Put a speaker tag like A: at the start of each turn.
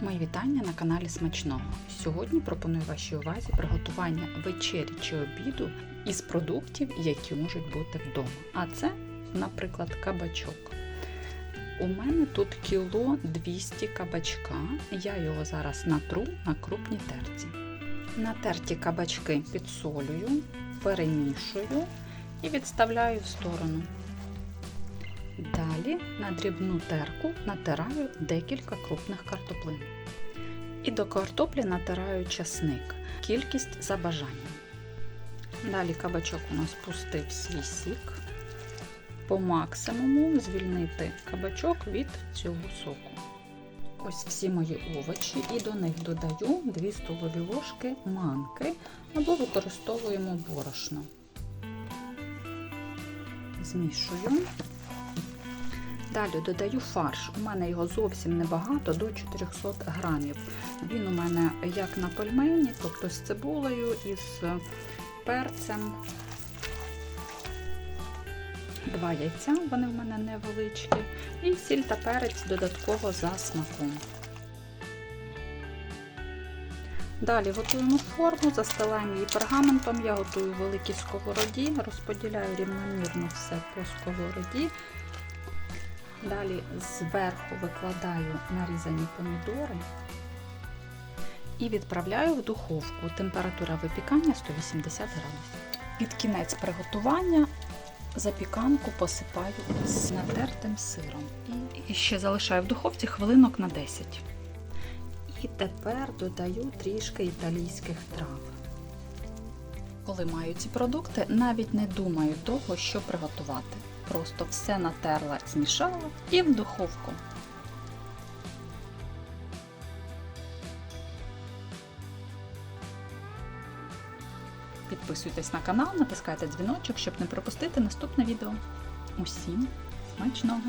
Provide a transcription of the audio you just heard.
A: Мої вітання на каналі Смачного. Сьогодні пропоную вашій увазі приготування вечері чи обіду із продуктів, які можуть бути вдома. А це, наприклад, кабачок. У мене тут кіло 200 кабачка. Я його зараз натру на крупній терці. Натерті кабачки підсолюю, перемішую і відставляю в сторону. Далі на дрібну терку натираю декілька крупних картоплин. І до картоплі натираю часник, кількість за бажанням. Далі кабачок у нас пустив свій сік. По максимуму звільнити кабачок від цього соку. Ось всі мої овочі, і до них додаю 2 столові ложки манки або використовуємо борошно. Змішую. Далі додаю фарш. У мене його зовсім небагато, до 400 грамів. Він у мене як на пельмені, тобто з цибулею і з перцем. Два яйця, вони в мене невеличкі, і сіль та перець додатково за смаком. Далі готуємо форму, застилаємо її пергаментом. Я готую в великій сковороді, розподіляю рівномірно все по сковороді. Далі зверху викладаю нарізані помідори і відправляю в духовку. Температура випікання 180 градусів. Під кінець приготування запіканку посипаю з натертим сиром. І ще залишаю в духовці хвилинок на 10. І тепер додаю трішки італійських трав. Коли маю ці продукти, навіть не думаю довго, що приготувати. Просто все натерла, змішала і в духовку. Підписуйтесь на канал, натискайте дзвіночок, щоб не пропустити наступне відео. Усім смачного!